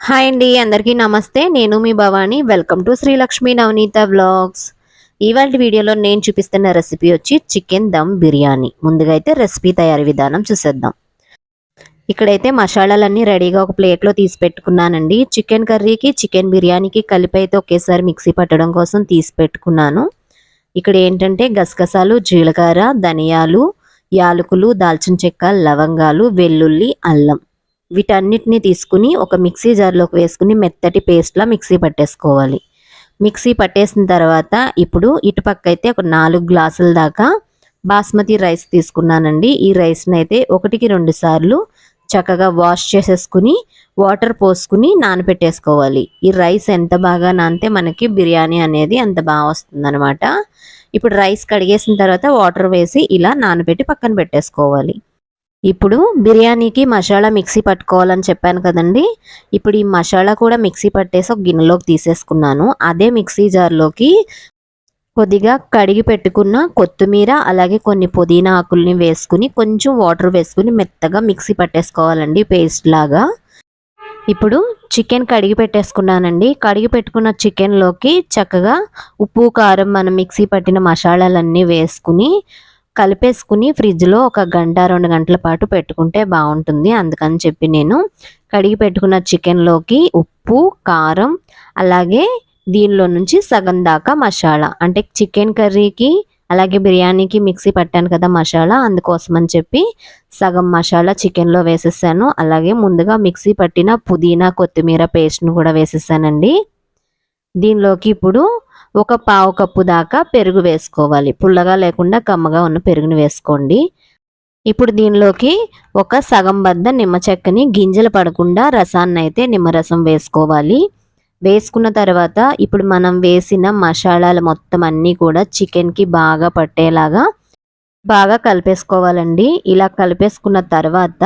Hi అండి అందరికీ నమస్తే. నేను మీ Bhavani. Welcome to Srilakshmi Navaneetha vlogs. ఇవాళ వీడియోలో నేను చూపిస్తున్న రెసిపీ వచ్చి చికెన్ దమ్ బిర్యానీ. ముందుగా అయితే రెసిపీ తయారీ విధానం చూసేద్దాం. ఇక్కడైతే మసాలాలన్నీ రెడీగా ఒక ప్లేట్లో తీసి పెట్టుకున్నానండి. చికెన్ కర్రీకి చికెన్ బిర్యానీకి కలిపి అయితే ఒకేసారి మిక్సీ పట్టడం కోసం తీసి పెట్టుకున్నాను. ఇక్కడ ఏంటంటే గసగసాలు జీలకర్ర ధనియాలు యాలకులు దాల్చిన చెక్క లవంగాలు వెల్లుల్లి అల్లం. వీటన్నిటిని తీసుకుని ఒక మిక్సీ జార్లోకి వేసుకుని మెత్తటి పేస్ట్లా మిక్సీ పట్టేసుకోవాలి. మిక్సీ పట్టేసిన తర్వాత ఇప్పుడు ఇటుపక్క అయితే ఒక నాలుగు గ్లాసుల దాకా బాస్మతి రైస్ తీసుకున్నానండి. ఈ రైస్ని అయితే ఒకటికి రెండు సార్లు చక్కగా వాష్ చేసేసుకుని వాటర్ పోసుకుని నానబెట్టేసుకోవాలి ఈ రైస్ ఎంత బాగా నానితే మనకి బిర్యానీ అనేది అంత బాగా వస్తుందన్నమాట. ఇప్పుడు రైస్ కడిగేసిన తర్వాత వాటర్ వేసి ఇలా నానబెట్టి పక్కన పెట్టేసుకోవాలి. ఇప్పుడు బిర్యానీకి మసాలా మిక్సీ పట్టుకోవాలని చెప్పాను కదండి. ఇప్పుడు ఈ మసాలా కూడా మిక్సీ పట్టేసి ఒక గిన్నెలోకి తీసేసుకున్నాను. అదే మిక్సీ జార్లోకి కొద్దిగా కడిగి పెట్టుకున్న కొత్తిమీర అలాగే కొన్ని పుదీనా ఆకుల్ని వేసుకుని కొంచెం వాటర్ వేసుకుని మెత్తగా మిక్సీ పట్టేసుకోవాలండి పేస్ట్ లాగా. ఇప్పుడు చికెన్ కడిగి పెట్టేసుకున్నానండి. కడిగి పెట్టుకున్న చికెన్లోకి చక్కగా ఉప్పు కారం మనం మిక్సీ పట్టిన మసాలాలన్నీ వేసుకుని కలిపేసుకుని ఫ్రిడ్జ్లో ఒక గంట రెండు గంటల పాటు పెట్టుకుంటే బాగుంటుంది. అందుకని చెప్పి నేను కడిగి పెట్టుకున్న చికెన్లోకి ఉప్పు కారం అలాగే దీనిలో నుంచి సగం దాకా మసాలా. అంటే చికెన్ కర్రీకి అలాగే బిర్యానీకి మిక్సీ పట్టాను కదా మసాలా అందుకోసం అని చెప్పి సగం మసాలా చికెన్లో వేసేసాను. అలాగే ముందుగా మిక్సీ పట్టిన పుదీనా కొత్తిమీర పేస్ట్ను కూడా వేసేసానండి. దీనిలోకి ఇప్పుడు ఒక పావు కప్పు దాకా పెరుగు వేసుకోవాలి. పుల్లగా లేకుండా కమ్మగా ఉన్న పెరుగుని వేసుకోండి. ఇప్పుడు దీనిలోకి ఒక సగం బద్ద నిమ్మ చెక్కని గింజలు పడకుండా రసాన్ని అయితే నిమ్మరసం వేసుకోవాలి. వేసుకున్న తర్వాత ఇప్పుడు మనం వేసిన మసాలాలు మొత్తం అన్నీ కూడా చికెన్కి బాగా పట్టేలాగా బాగా కలిపేసుకోవాలండి. ఇలా కలిపేసుకున్న తర్వాత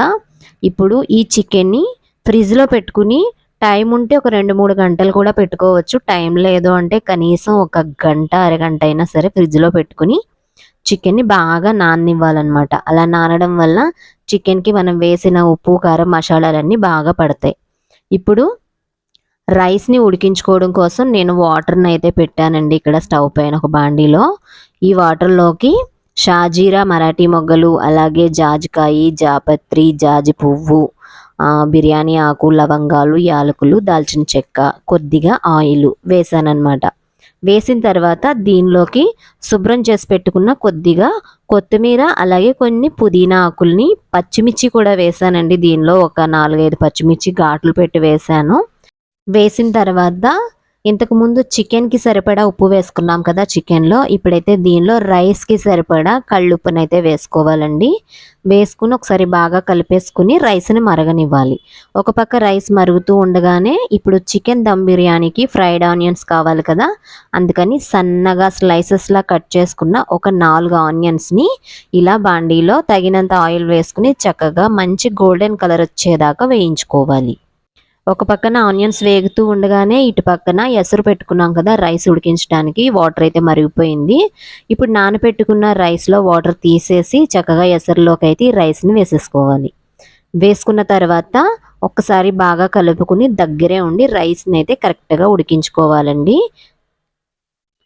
ఇప్పుడు ఈ చికెన్ని ఫ్రిడ్జ్లో పెట్టుకుని టైం ఉంటే ఒక రెండు మూడు గంటలు కూడా పెట్టుకోవచ్చు. టైం లేదు అంటే కనీసం ఒక గంట అరగంట అయినా సరే ఫ్రిడ్జ్లో పెట్టుకుని చికెన్ని బాగా నాననివ్వాలన్నమాట. అలా నానడం వల్ల చికెన్కి మనం వేసిన ఉప్పు కారం మసాలాలన్నీ బాగా పడతాయి. ఇప్పుడు రైస్ని ఉడికించుకోవడం కోసం నేను వాటర్ని అయితే పెట్టానండి ఇక్కడ స్టవ్ పైన ఒక బాండీలో. ఈ వాటర్లోకి షాజీరా మరాఠీ మొగ్గలు అలాగే జాజికాయి జాపత్రి జాజి పువ్వు బిర్యానీ ఆకు లవంగాలు యాలకులు దాల్చిన చెక్క కొద్దిగా ఆయిల్ వేసానన్నమాట. వేసిన తర్వాత దీనిలోకి శుభ్రం చేసి పెట్టుకున్న కొద్దిగా కొత్తిమీర అలాగే కొన్ని పుదీనా ఆకుల్ని పచ్చిమిర్చి కూడా వేసానండి. దీనిలో ఒక నాలుగైదు పచ్చిమిర్చి ఘాట్లు పెట్టి వేసాను. వేసిన తర్వాత ఇంతకుముందు చికెన్కి సరిపడా ఉప్పు వేసుకున్నాం కదా చికెన్లో ఇప్పుడైతే దీనిలో రైస్కి సరిపడా కళ్ళుప్పుని అయితే వేసుకోవాలండి. వేసుకుని ఒకసారి బాగా కలిపేసుకుని రైస్ని మరగనివ్వాలి. ఒక పక్క రైస్ మరుగుతూ ఉండగానే ఇప్పుడు చికెన్ దమ్ బిర్యానీకి ఫ్రైడ్ ఆనియన్స్ కావాలి కదా అందుకని సన్నగా స్లైసెస్లా కట్ చేసుకున్న ఒక నాలుగు ఆనియన్స్ని ఇలా బాండీలో తగినంత ఆయిల్ వేసుకుని చక్కగా మంచి గోల్డెన్ కలర్ వచ్చేదాకా వేయించుకోవాలి. ఒక పక్కన ఆనియన్స్ వేగుతూ ఉండగానే ఇటు పక్కన ఎసరు పెట్టుకున్నాం కదా రైస్ ఉడికించడానికి. వాటర్ అయితే మరిగిపోయింది. ఇప్పుడు నానపెట్టుకున్న రైస్లో వాటర్ తీసేసి చక్కగా ఎసరులోకి అయితే రైస్ని వేసేసుకోవాలి. వేసుకున్న తర్వాత ఒక్కసారి బాగా కలుపుకుని దగ్గరే ఉండి రైస్ని అయితే కరెక్ట్గా ఉడికించుకోవాలండి.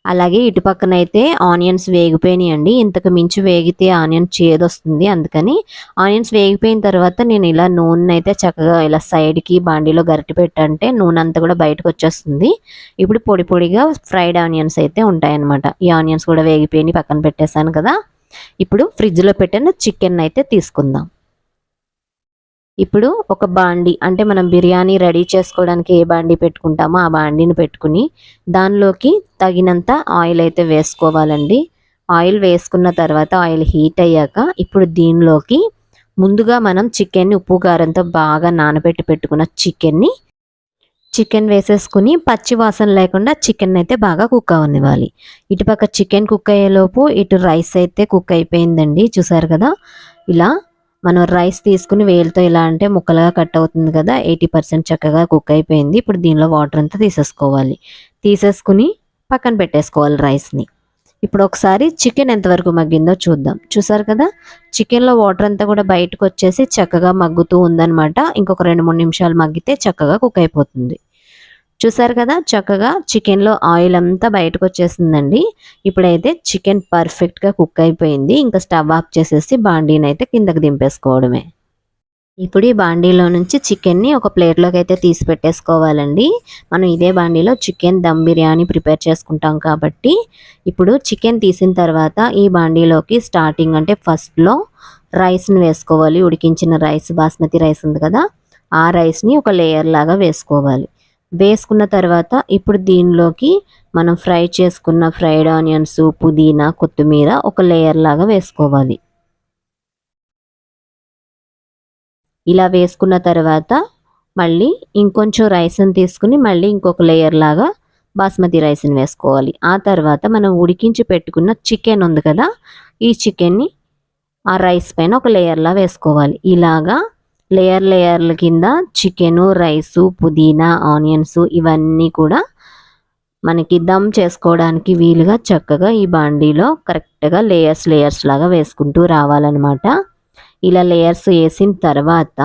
అలాగే ఇటు పక్కన అయితే ఆనియన్స్ వేగిపోయినాయండి. ఇంతకు మించి వేగితే ఆనియన్ చేదొస్తుంది. అందుకని ఆనియన్స్ వేగిపోయిన తర్వాత నేను ఇలా నూనె అయితే చక్కగా ఇలా సైడ్కి బాండీలో గరిటి పెట్టంటే నూనె అంతా కూడా బయటకు వచ్చేస్తుంది ఇప్పుడు పొడి పొడిగా ఫ్రైడ్ ఆనియన్స్ అయితే ఉంటాయన్నమాట. ఈ ఆనియన్స్ కూడా వేగిపోయి పక్కన పెట్టేశాను కదా. ఇప్పుడు ఫ్రిడ్జ్లో పెట్టిన చికెన్ అయితే తీసుకుందాం. ఇప్పుడు ఒక బాండి అంటే మనం బిర్యానీ రెడీ చేసుకోవడానికి ఏ బాండి పెట్టుకుంటామో ఆ బాండీని పెట్టుకుని దానిలోకి తగినంత ఆయిల్ అయితే వేసుకోవాలండి. ఆయిల్ వేసుకున్న తర్వాత ఆయిల్ హీట్ అయ్యాక ఇప్పుడు దీనిలోకి ముందుగా మనం చికెన్ని ఉప్పు కారంతో బాగా నానబెట్టి పెట్టుకున్న చికెన్ని చికెన్ వేసేసుకుని పచ్చి వాసన లేకుండా చికెన్ అయితే బాగా కుక్ అవనివ్వాలి. ఇటుపక్క చికెన్ కుక్ అయ్యేలోపు ఇటు రైస్ అయితే కుక్ అయిపోయిందండి చూసారు కదా? ఇలా మనం రైస్ తీసుకుని వేలుతో ఇలా అంటే ముక్కలుగా కట్ అవుతుంది కదా ఎయిటీ పర్సెంట్ చక్కగా కుక్ అయిపోయింది. ఇప్పుడు దీనిలో వాటర్ అంతా తీసేసుకోవాలి. తీసేసుకుని పక్కన పెట్టేసుకోవాలి రైస్ని ఇప్పుడు ఒకసారి చికెన్ ఎంతవరకు మగ్గిందో చూద్దాం. చూసారు కదా చికెన్లో వాటర్ అంతా కూడా బయటకు వచ్చేసి చక్కగా మగ్గుతూ ఉందన్నమాట. ఇంకొక రెండు మూడు నిమిషాలు మగ్గితే చక్కగా కుక్ అయిపోతుంది. చూసారు కదా చక్కగా చికెన్లో ఆయిల్ అంతా బయటకు వచ్చేసిందండి ఇప్పుడైతే చికెన్ పర్ఫెక్ట్గా కుక్ అయిపోయింది. ఇంకా స్టవ్ ఆఫ్ చేసేసి బాండీని అయితే కిందకి దింపేసుకోవడమే. ఇప్పుడు ఈ బాండీలో నుంచి చికెన్ని ఒక ప్లేట్లోకి అయితే తీసి పెట్టేసుకోవాలండి మనం ఇదే బాండీలో చికెన్ దమ్ బిర్యానీ ప్రిపేర్ చేసుకుంటాం కాబట్టి. ఇప్పుడు చికెన్ తీసిన తర్వాత ఈ బాండీలోకి స్టార్టింగ్ అంటే ఫస్ట్లో రైస్ని వేసుకోవాలి. ఉడికించిన రైస్ బాస్మతి రైస్ ఉంది కదా ఆ రైస్ని ఒక లేయర్ లాగా వేసుకోవాలి. వేసుకున్న తర్వాత ఇప్పుడు దీనిలోకి మనం ఫ్రై చేసుకున్న ఫ్రైడ్ ఆనియన్స్ పుదీనా కొత్తిమీర ఒక లేయర్ లాగా వేసుకోవాలి. ఇలా వేసుకున్న తర్వాత మళ్ళీ ఇంకొంచెం రైస్ని తీసుకుని మళ్ళీ ఇంకొక లేయర్ లాగా బాస్మతి రైస్ని వేసుకోవాలి. ఆ తర్వాత మనం ఉడికించి పెట్టుకున్న చికెన్ ఉంది కదా ఈ చికెన్ని ఆ రైస్ పైన ఒక లేయర్లా వేసుకోవాలి. ఇలాగా లేయర్ లేయర్ల కింద చికెను రైసు పుదీనా ఆనియన్స్ ఇవన్నీ కూడా మనకి దమ్ చేసుకోవడానికి వీలుగా చక్కగా ఈ బాండీలో కరెక్ట్గా లేయర్స్ లేయర్స్ లాగా వేసుకుంటూ రావాలన్నమాట. ఇలా లేయర్స్ వేసిన తర్వాత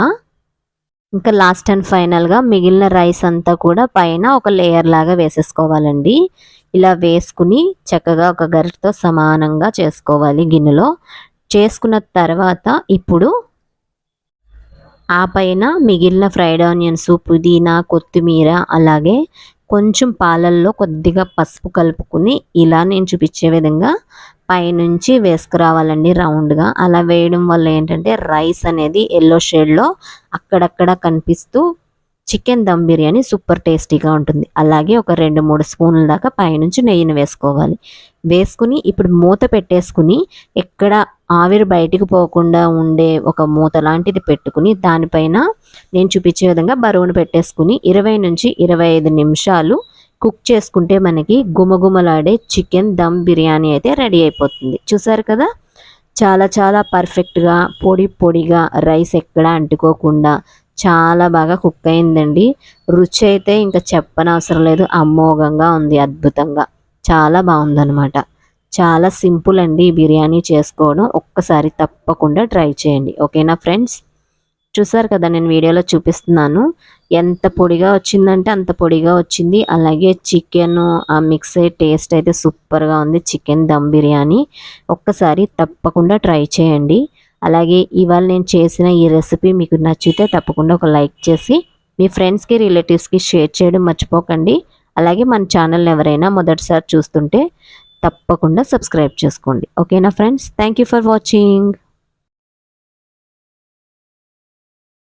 ఇంకా లాస్ట్ అండ్ ఫైనల్గా మిగిలిన రైస్ అంతా కూడా పైన ఒక లేయర్ లాగా వేసేసుకోవాలండి. ఇలా వేసుకుని చక్కగా ఒక గరిటతో సమానంగా చేసుకోవాలి గిన్నెలో. చేసుకున్న తర్వాత ఇప్పుడు ఆ పైన మిగిలిన ఫ్రైడ్ ఆనియన్స్ పుదీనా కొత్తిమీర అలాగే కొంచెం పాలల్లో కొద్దిగా పసుపు కలుపుకుని ఇలా నేను చూపించే విధంగా పైనుంచి వేసుకురావాలండి రౌండ్గా. అలా వేయడం వల్ల ఏంటంటే రైస్ అనేది ఎల్లో షేడ్లో అక్కడక్కడ కనిపిస్తూ చికెన్ దమ్ బిర్యానీ సూపర్ టేస్టీగా ఉంటుంది. అలాగే ఒక రెండు మూడు స్పూన్ల దాకా పైనుంచి నెయ్యిని వేసుకోవాలి. వేసుకుని ఇప్పుడు మూత పెట్టేసుకుని ఎక్కడ ఆవిరి బయటికి పోకుండా ఉండే ఒక మూత లాంటిది పెట్టుకుని దానిపైన నేను చూపించే విధంగా బరువును పెట్టేసుకుని ఇరవై నుంచి ఇరవై ఐదు నిమిషాలు కుక్ చేసుకుంటే మనకి గుమగుమలాడే చికెన్ దమ్ బిర్యానీ అయితే రెడీ అయిపోతుంది. చూసారు కదా? చాలా చాలా పర్ఫెక్ట్గా పొడి పొడిగా రైస్ ఎక్కడ అంటుకోకుండా చాలా బాగా కుక్ అయిందండి. రుచి అయితే ఇంకా చెప్పనవసరం లేదు. అమోఘంగా ఉంది అద్భుతంగా. చాలా బాగుందనమాట చాలా సింపుల్ అండి ఈ బిర్యానీ చేసుకోవడం. ఒక్కసారి తప్పకుండా ట్రై చేయండి. ఓకేనా ఫ్రెండ్స్? చూసారు కదా నేను వీడియోలో చూపిస్తున్నాను. ఎంత పొడిగా వచ్చిందంటే అంత పొడిగా వచ్చింది. అలాగే చికెన్ ఆ మిక్స్ అయ్యే టేస్ట్ అయితే సూపర్గా ఉంది. చికెన్ దమ్ బిర్యానీ. ఒక్కసారి తప్పకుండా ట్రై చేయండి. అలాగే ఇవాళ నేను చేసిన ఈ రెసిపీ మీకు నచ్చితే తప్పకుండా ఒక లైక్ చేసి మీ ఫ్రెండ్స్కి రిలేటివ్స్కి షేర్ చేయడం మర్చిపోకండి. అలాగే మన ఛానల్ ఎవరైనా మొదటిసారి చూస్తుంటే తప్పకుండా సబ్స్క్రైబ్ చేసుకోండి. ఓకేనా ఫ్రెండ్స్? Thank for watching.